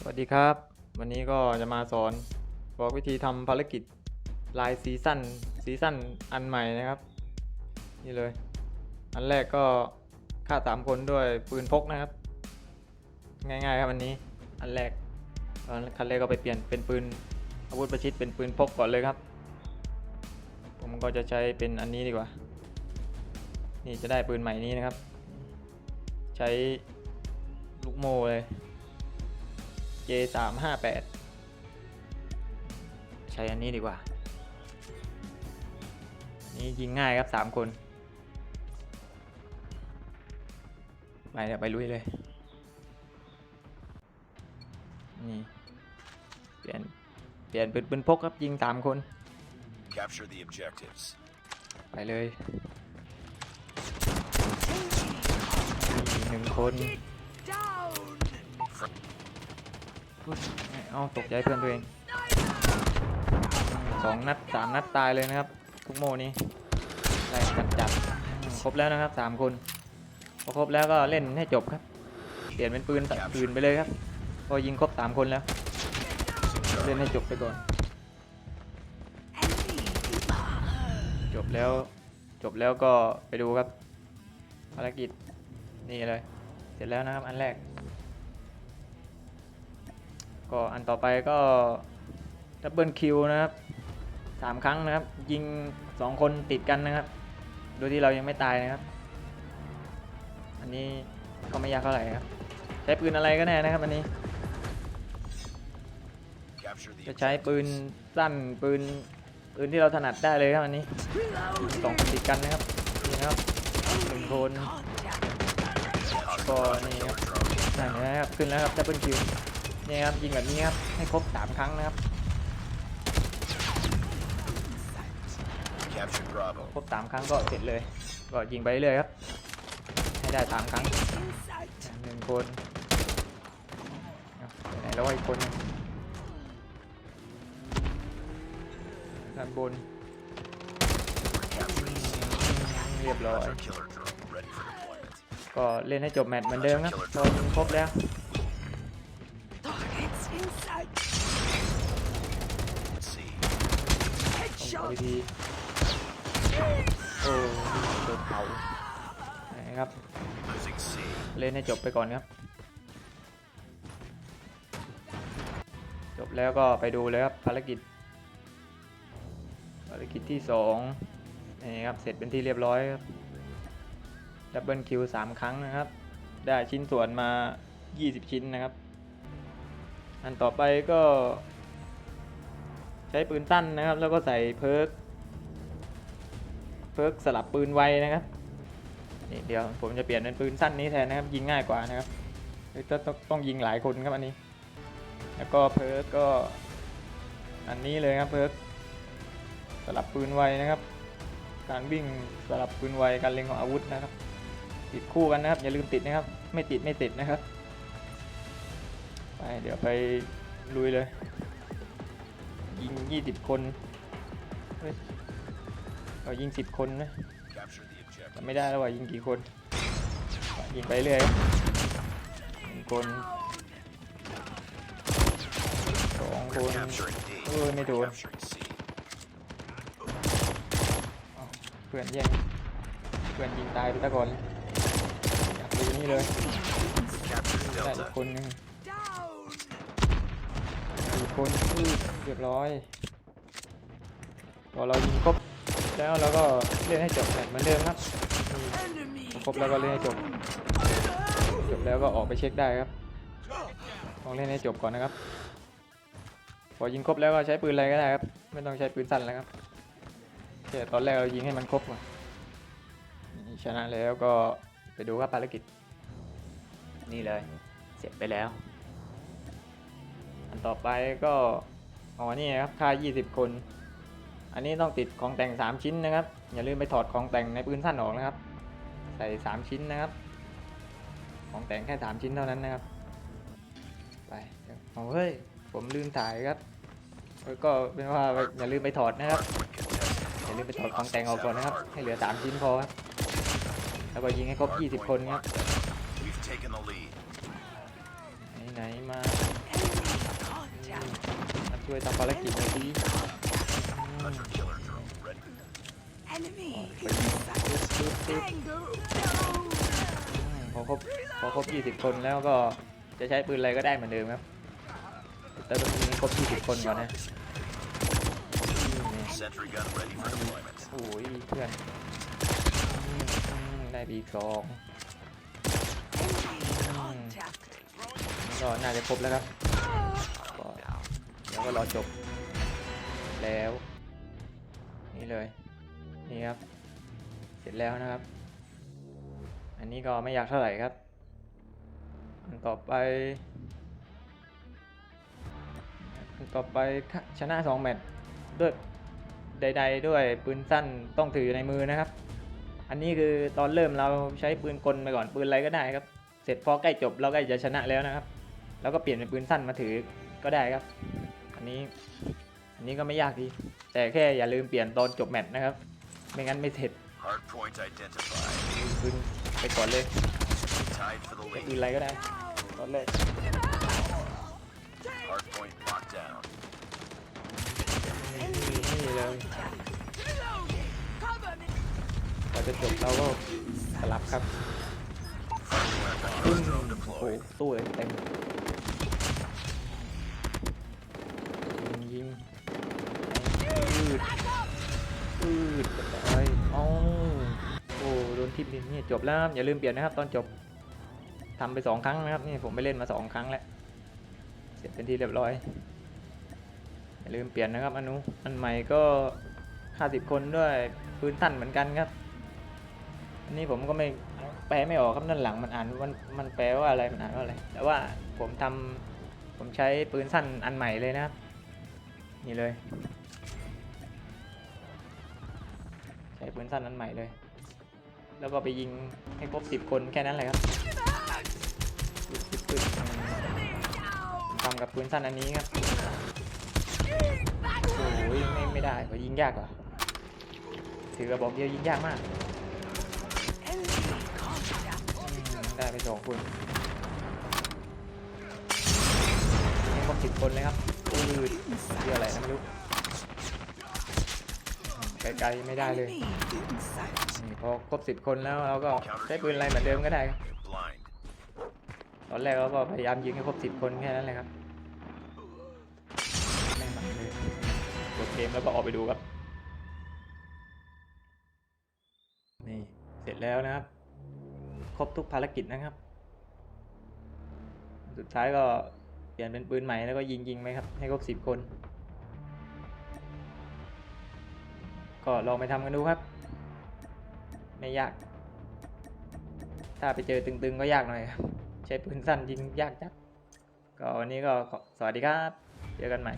สวัสดีครับ วันนี้ก็จะมาสอนบอกวิธีทำภารกิจลายซีซั่นซีซั่นอันใหม่นะครับ นี่เลย อันแรกก็ฆ่าสามคนด้วยปืนพกนะครับ ง่ายๆครับอันนี้อันแรกตอนคันแรกก็ไปเปลี่ยนเป็นปืนอาวุธประชิดเป็นปืนพกก่อนเลยครับ ผมก็จะใช้เป็นอันนี้ดีกว่า นี่จะได้ปืนใหม่นี้นะครับ ใช้ลูกโม่เลย J 3 5 8ใช้อันนี้ดีกว่า นี่ยิงง่ายครับ 3 คน ไปเดี๋ยวไปลุยเลย นี่ เปลี่ยน เปลี่ยนเป็นปืนพกครับ ยิง 3 คน Capture the objectives. ไปเลยนี่หนึ่งคน เอาตกใจเพื่อนตัวเองสองนัดสามนัดตายเลยนะครับทุกโมนี้ไล่จัดจัดครบแล้วนะครับสามคนพอครบแล้วก็เล่นให้จบครับ เปลี่ยนเป็นปืนปืนไปเลยครับพอยิงครบสามคนแล้ว เล่นให้จบไปก่อน จบแล้วจบแล้วก็ไปดูครับภารกิจนี่เลย เสร็จแล้วนะครับอันแรก ก็อันต่อไปก็ดับเบิลคิวนะครับสามครั้งนะครับ ยิงสองคนติดกันนะครับ โดยที่เรายังไม่ตายนะครับ อันนี้ก็ไม่ยากเท่าไหร่ครับ ใช้ปืนอะไรก็แน่นะครับอันนี้ จะใช้ปืนสั้นปืนปืนที่เราถนัดได้เลยครับอันนี้สองคนติดกันนะครับนี่นะครับหนึ่งคนก็นี่ครับนั่นนะครับขึ้นแล้วครับดับเบิลคิว นี่ครับยิงแบบนี้ครับให้ครบสามครั้งนะครับ Capture Bravo. ครบสามครั้งก็เสร็จเลย ก็ยิงไปเรื่อยๆครับให้ได้สามครั้งหนึ่งคนเอาไปไหนแล้ววะอีกคนหนึ่งด้านบน เรียบร้อย Hunter killer drone ready for deployment. ก็เล่นให้จบแมตช์เหมือนเดิมครับพอยิงครบแล้ว ต้องวิธีโอ้โดนเผานะครับเล่นให้จบไปก่อนครับ จบแล้วก็ไปดูเลยครับภารกิจ ภารกิจที่สองนี่ครับเสร็จเป็นที่เรียบร้อยครับดับเบิลคิวสามครั้งนะครับ ได้ชิ้นส่วนมา 20 ชิ้นนะครับ อันต่อไปก็ ใช้ปืนสั้นนะครับ แล้วก็ใส่เพิร์กเพิร์กสลับปืนไวนะครับนี่เดี๋ยวผมจะเปลี่ยนเป็นปืนสั้นนี้แทนนะครับ ยิงง่ายกว่านะครับต้องต้องต้องยิงหลายคนครับอันนี้ แล้วก็เพิร์กก็อันนี้เลยครับเพิร์กสลับปืนไวนะครับ การวิ่งสลับปืนไวการเล็งของอาวุธนะครับ ติดคู่กันนะครับ อย่าลืมติดนะครับ ไม่ติดไม่ติดนะครับไปเดี๋ยวไปลุยเลย ยิง20คนเฮ้ยเรายิง10คนนะ Capture the objective. จำไม่ได้แล้วว่ายิงกี่คน ยิงไปเรื่อยหนึ่งคนสองคนเออไม่โดนเพื่อนแย่งเพื่อนยิงตายไปตะก่อนอยากดูนี่เลยได้คนนึงสี่ คนอื้อเรียบร้อยพอเรายิงครบแล้วเราก็เล่นให้จบแบบเหมือนเดิมครับนี่พอครบแล้วก็เล่นให้จบ จบแล้วก็ออกไปเช็คได้ครับต้องเล่นให้จบก่อนนะครับพอยิงครบแล้วก็ใช้ปืนอะไรก็ได้ครับไม่ต้องใช้ปืนสั้นแล้วครับแค่ตอนแรกเรายิงให้มันครบก่อนชนะแล้วก็ไปดูครับภารกิจ นี่เลย เสร็จไปแล้ว ต่อไปก็อ๋อนี่ครับค่า 20 คน อันนี้ต้องติดของแต่ง 3 ชิ้นนะครับ อย่าลืมไปถอดของแต่งในปืนสั้นออกนะครับ ใส่ 3 ชิ้นนะครับ ของแต่งแค่ 3 ชิ้นเท่านั้นนะครับ ไปเดี๋ยวเอาเฮ้ย ผมลืมถ่ายครับเอ้ยก็เป็นว่าอย่าลืมไปถอดนะครับ อย่าลืมไปถอดของแต่งออกก่อนนะครับ ให้เหลือ 3 ชิ้นพอครับ แล้วก็ยิงให้ครบ 20 คนครับ We've taken the lead. ไหนๆมา Enemy ช่วยทำภารกิจหน่อยสิอืม Hunter killer drone ready. Enemy Oh, inside. ปึ๊บปึ๊บปึ๊บ Tango. อืมพอครบพอครบ20 คนแล้วก็จะใช้ปืนอะไรก็ได้เหมือนเดิมครับ แต่ต้องยิงให้ครบ20 คนก่อนนะนี่ไง Sentry gun ready for deployment. โอ้ยเพื่อนอืมอืมได้บีสอง Enemy contact. ก็น่าจะครบแล้วครับก็ เดี๋ยวก็รอจบ แล้ว นี่เลย นี่ครับ เสร็จแล้วนะครับ อันนี้ก็ไม่ยากเท่าไหร่ครับ อันต่อไป อันต่อไปชนะ2แมตช์ด้วยใด ๆ ด้วยปืนสั้นต้องถืออยู่ในมือนะครับ อันนี้คือตอนเริ่มเราใช้ปืนกลไปก่อนปืนอะไรก็ได้ครับ เสร็จพอใกล้จบเราใกล้จะชนะแล้วนะครับ แล้วก็เปลี่ยนเป็นปืนสั้นมาถือก็ได้ครับ อันนี้อันนี้ก็ไม่ยากดี แต่แค่อย่าลืมเปลี่ยนตอนจบแมตช์นะครับ ไม่งั้นไม่เสร็จ Hard point identified. ปืนไปก่อนเลย Tied for the ใช้ปืน lead. อะไรก็ได้ตอนแรก Hard point locked down. นี่นี่เลย Reloading. Cover me. พอจะจบเราก็สลับครับ Friendly weapon ปึ้ง killer drone โอ้โห deployed. ตู้เลยเต็ม ลิปนนี่จบแล้วอย่าลืมเปลี่ยนนะครับ ตอนจบทำไปสองครั้งนะครับนี่ผมไปเล่นมาสองครั้งแล้วเสร็จเป็นที่เรียบร้อยอย่าลืมเปลี่ยนนะครับอนุอันใหม่ก็50คนด้วยปืนสั้นเหมือนกันครับอันนี้ผมก็ไม่แปลไม่ออกครับด้านหลังมันอ่านมันมันแปลว่าอะไรมันอ่านว่าอะไรแต่ว่าผมทำผมใช้ปืนสั้นอันใหม่เลยนะครับ นี่เลย ใช้ปืนสั้นอันใหม่เลย แล้วก็ไปยิงให้ครบสิบคนแค่นั้นแหละครับทำกับปืนสั้นอันนี้ครับโอ้ยไม่ไม่ได้เพราะยิงยากกว่าถือกระบอกเดียวยิงยากมากได้ไปสองคนยังครบสิบคนเลยครับอืดเรียกอะไรนะไม่รู้ ไกลๆไม่ได้เลย Enemy inside. นี่พอครบสิบคนแล้วเราก็ใช้ปืนอะไรเหมือนเดิมก็ได้ครับ Blind. ตอนแรกเราก็พยายามยิงให้ครบสิบคนแค่นั้นแหละครับไม่มันเลยกดเกมแล้วก็ออกไปดูครับ นี่เสร็จแล้วนะครับ ครบทุกภารกิจนะครับ สุดท้ายก็เปลี่ยนเป็นปืนใหม่แล้วก็ยิงยิงๆไหมครับ ให้ครบสิบคน ก็ลองไปทำกันดูครับ ไม่ยาก ถ้าไปเจอตึงๆก็ยากหน่อยครับ ใช้ปืนสั้นยิงยากจัดก็วันนี้ก็สวัสดีครับ เจอกันใหม่